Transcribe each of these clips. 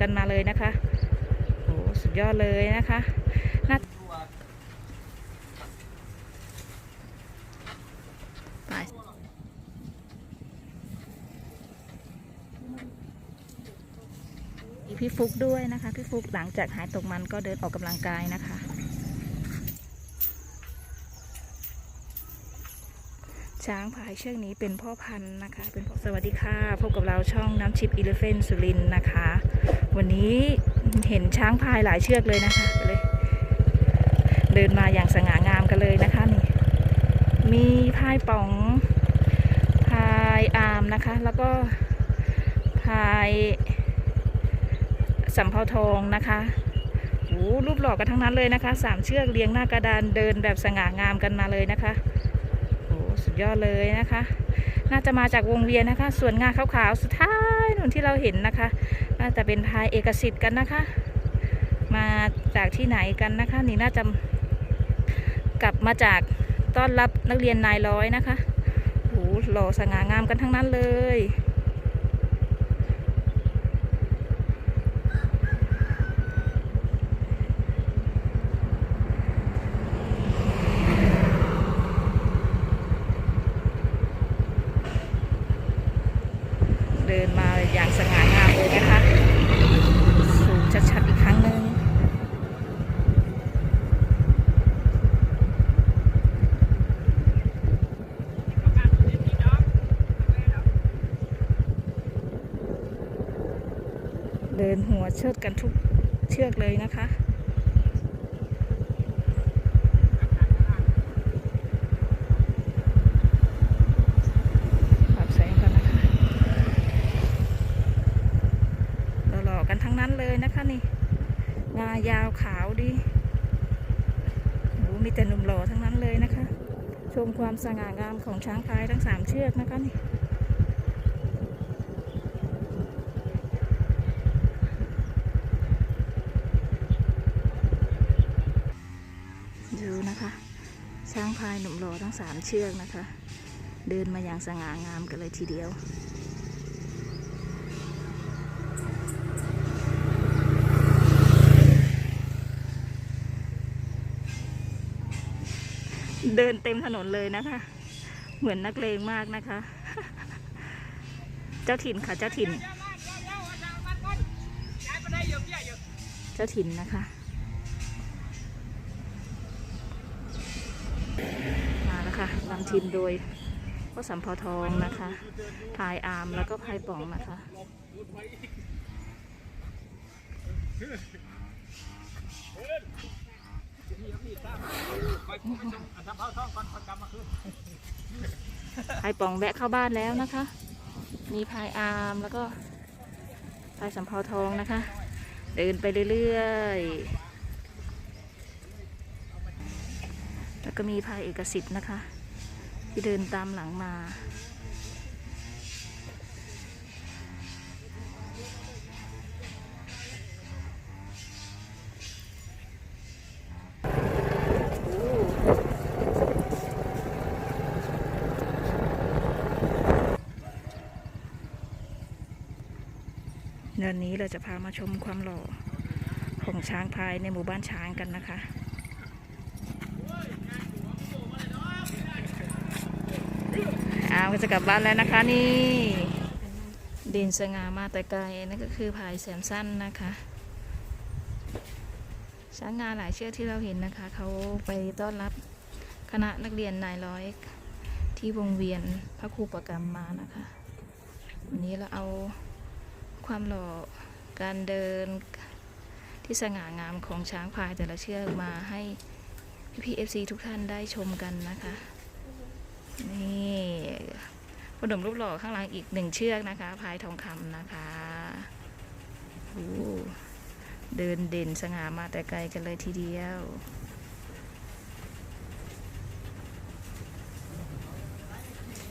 กันมาเลยนะคะโอ้สุดยอดเลยนะคะน่าพี่ฟุกด้วยนะคะ พี่ฟุกหลังจากหายตกมันก็เดินออกกำลังกายนะคะ ช้างพายเชือกนี้เป็นพ่อพันธุ์นะคะ เป็นพ่อสวัสดีค่ะ พบกับเราช่องน้ำชิปอีเลฟเฟนสุรินนะคะ วันนี้เห็นช้างพายหลายเชือกเลยนะคะเลย เดินมาอย่างสง่างามกันเลยนะคะนี่ มีพายป๋องพายอามนะคะ แล้วก็พายสำเภาทองนะคะโอ้รูปหล่อกันทั้งนั้นเลยนะคะสามเชือกเรียงหน้ากระดานเดินแบบสง่างามกันมาเลยนะคะ ยอดเลยนะคะ น่าจะมาจากวงเวียนนะคะ ส่วนงาขาวๆสุดท้ายนู่นที่เราเห็นนะคะ น่าจะเป็นพายเอกสิทธิ์กันนะคะ มาจากที่ไหนกันนะคะ นี่น่าจะกลับมาจากต้อนรับนักเรียนนายร้อยนะคะโหหล่อสง่างามกันทั้งนั้นเลย เดินมาอย่างสง่างามเลยนะคะสูงชัดๆอีกครั้งหนึ่งเดินหัวเชิดกันทุกเชือกเลยนะคะ ปรับแสงกันนะคะหล่อๆกันทั้งนั้นเลยนะคะนี่งายาวขาวดีโอ้มีแต่หนุ่มหล่อทั้งนั้นเลยนะคะ ชมความสง่างามของช้างพายทั้งสามเชือกนะคะนี่ ดูนะคะ ช้างพายหนุ่มหล่อทั้งสามเชือกนะคะ เดินมาอย่างสง่างามกันเลยทีเดียวเดินเต็มถนนเลยนะคะ เหมือนนักเลงมากนะคะ เจ้าถิ่นค่ะเจ้าถิ่น เจ้าถิ่นนะคะำทีมโดยพ่อสัมพอทองนะคะพายอาร์มแล้วก็พายป่องนะคะพายป่องแวะเข้าบ้านแล้วนะคะ มีพายอาร์มแล้วก็พายสัมพอทองนะคะ เดินไปเรื่อยๆ แล้วก็มีพายเอกสิทธิ์นะคะ ที่เดินตามหลังมาเดือนนี้เราจะพามาชมความหล่อของช้างพายในหมู่บ้านช้างกันนะคะ อ้าวก็จะกลับบ้านแล้วนะคะนี่เด่นสง่ามาแต่ไกลนั่นก็คือพายแสมสั้นนะคะช้างงานหลายเชือกที่เราเห็นนะคะ เขาไปต้อนรับคณะนักเรียนนายร้อยที่วงเวียนพระครูประกรรมมานะคะ วันนี้เราเอาความหล่อการเดินที่สง่างามของช้างพายแต่ละเชือกมาให้พี่เอฟซีทุกท่านได้ชมกันนะคะ นี่ขนมรูปหล่อข้างหลังอีกหนึ่งเชือกนะคะ พายทองคำนะคะเดินเด่นสง่ามาแต่ไกลกันเลยทีเดียว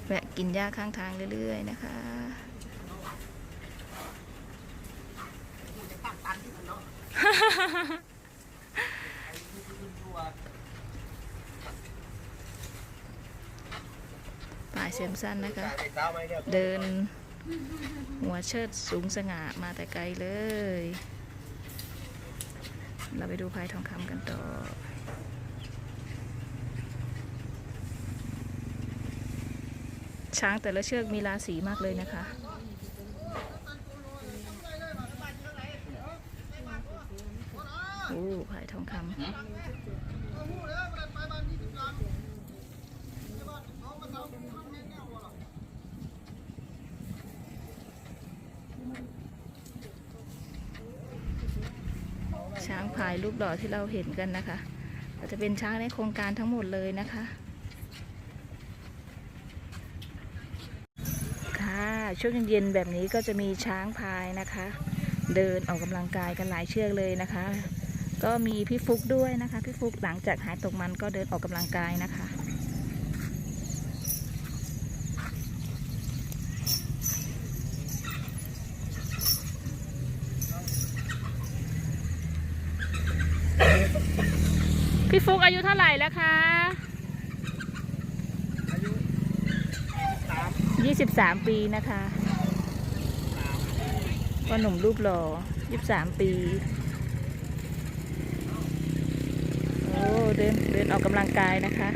แวะกินหญ้าข้างทางเรื่อย ๆ นะคะ ป่ายเซมสั้นนะคะ เดินหัวเชิดสูงสง่ามาแต่ไกลเลย เราไปดูพายทองคำกันต่อช้างแต่ละเชือกมีราศีมากเลยนะคะ โอ้พายทองคำ ช้างพายรูปหล่อที่เราเห็นกันนะคะก็จะเป็นช้างในโครงการทั้งหมดเลยนะคะ ค่ะ ช่วงเย็นๆแบบนี้ก็จะมีช้างพายนะคะ เดินออกกำลังกายกันหลายเชือกเลยนะคะ ก็มีพี่ฟุกด้วยนะคะ พี่ฟุกหลังจากหายตกมันก็เดินออกกำลังกายนะคะ ฟุกอายุเท่าไหร่แล้วคะอายุสาม23ปีนะคะก็หนุ่มรูปหล่อ23ปี โอ้เดินเดินออกกำลังกายนะคะ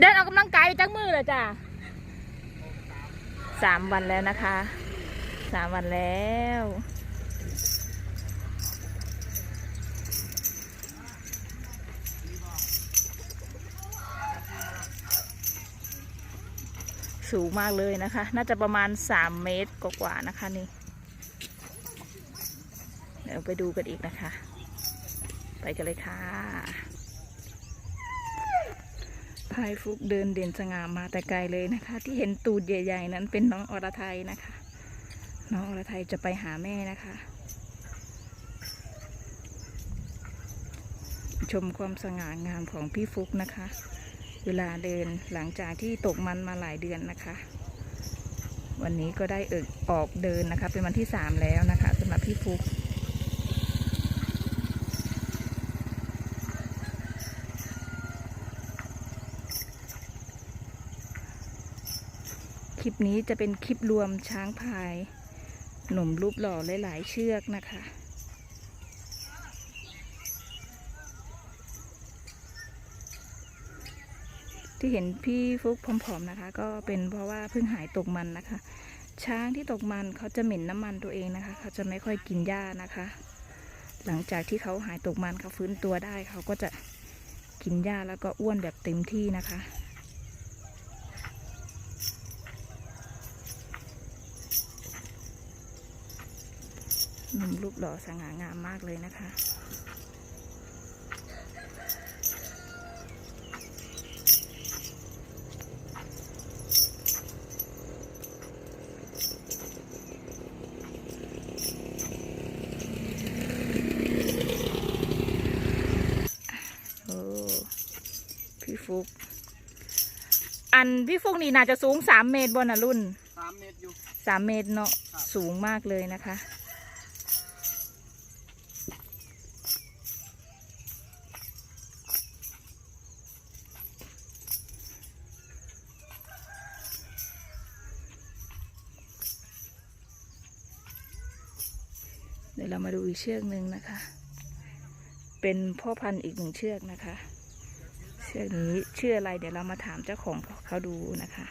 เดินออกกำลังกายจักมือเลยจ้ะสามวันแล้วนะคะสามวันแล้ว สูงมากเลยนะคะ น่าจะประมาณ 3 เมตรกว่าๆนะคะนี่ เดี๋ยวไปดูกันอีกนะคะ ไปกันเลยค่ะพายฟุกเดินเด่นสง่ามาแต่ไกลเลยนะคะ ที่เห็นตูดใหญ่ๆ นั้นเป็นน้องอรไทยนะคะ น้องอรไทยจะไปหาแม่นะคะ ชมความสง่างามของพี่ฟุกนะคะ เวลาเดินหลังจากที่ตกมันมาหลายเดือนนะคะ วันนี้ก็ได้เอิกออกเดินนะคะ เป็นวันที่สามแล้วนะคะสำหรับพี่ฟุกคลิปนี้จะเป็นคลิปรวมช้างพาย หนุ่มรูปหล่อหลายๆเชือกนะคะ ที่เห็นพี่ฟุกผอมๆนะคะ ก็เป็นเพราะว่าเพิ่งหายตกมันนะคะ ช้างที่ตกมันเขาจะเหม็นน้ำมันตัวเองนะคะ เขาจะไม่ค่อยกินหญ้านะคะ หลังจากที่เขาหายตกมันเขาฟื้นตัวได้เขาก็จะกินหญ้าแล้วก็อ้วนแบบเต็มที่นะคะหนุ่มรูปหล่อสง่างามมากเลยนะคะ อันพี่ฟุกนี่น่าจะสูงสามเมตรบนน่ะรุ่นสามเมตรอยู่ สามเมตรเนาะครับสูงมากเลยนะคะ เดี๋ยวเรามาดูอีกเชือกหนึ่งนะคะ เป็นพ่อพันธุ์อีกหนึ่งเชือกนะคะ เชือกนี้ชื่ออะไรเดี๋ยวเรามาถามเจ้าของเขาดูนะคะ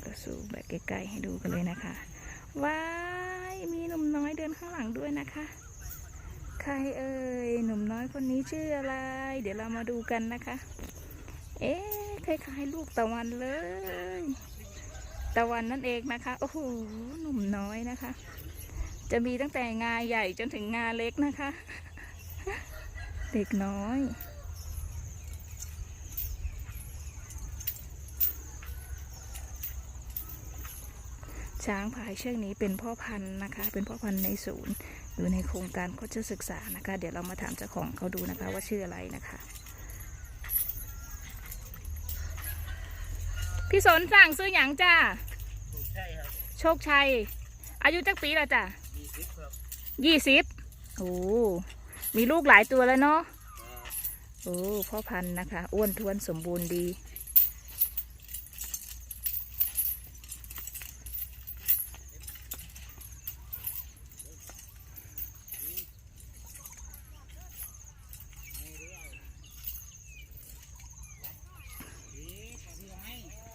เราสูงแบบใกล้ๆให้ดูกันเลยนะคะว้ายมีหนุ่มน้อยเดินข้างหลังด้วยนะคะ ใครเอ่ยหนุ่มน้อยคนนี้ชื่ออะไร เดี๋ยวเรามาดูกันนะคะ เอ๊ะคล้ายๆลูกตะวันเลย ตะวันนั่นเองนะคะโอ้โหหนุ่มน้อยนะคะ จะมีตั้งแต่งาใหญ่จนถึงงาเล็กนะคะ เด็กน้อย ช้างพายเชือกนี้เป็นพ่อพันธุ์นะคะ เป็นพ่อพันธุ์ในศูนย์อยู่ในโครงการโคชศึกษานะคะ เดี๋ยวเรามาถามเจ้าของเขาดูนะคะว่าชื่ออะไรนะคะ พี่สนสั่งซื้อหยังจ้าใช่ครับโชคชัย อายุจักปีละจ้ะมีสิบครับยี่สิบโอ้มีลูกหลายตัวแล้วเนาะอ่าโอ้พ่อพันธุ์นะคะ อ้วนท้วนสมบูรณ์ดี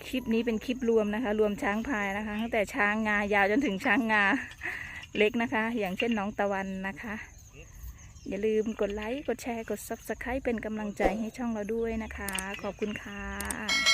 คลิปนี้เป็นคลิปรวมนะคะ รวมช้างพายนะคะ ตั้งแต่ช้างงายาวจนถึงช้างงาเล็กนะคะ อย่างเช่นน้องตะวันนะคะ อย่าลืมกดไลค์ กดแชร์ กด Subscribe เป็นกำลังใจให้ช่องเราด้วยนะคะ ขอบคุณค่ะ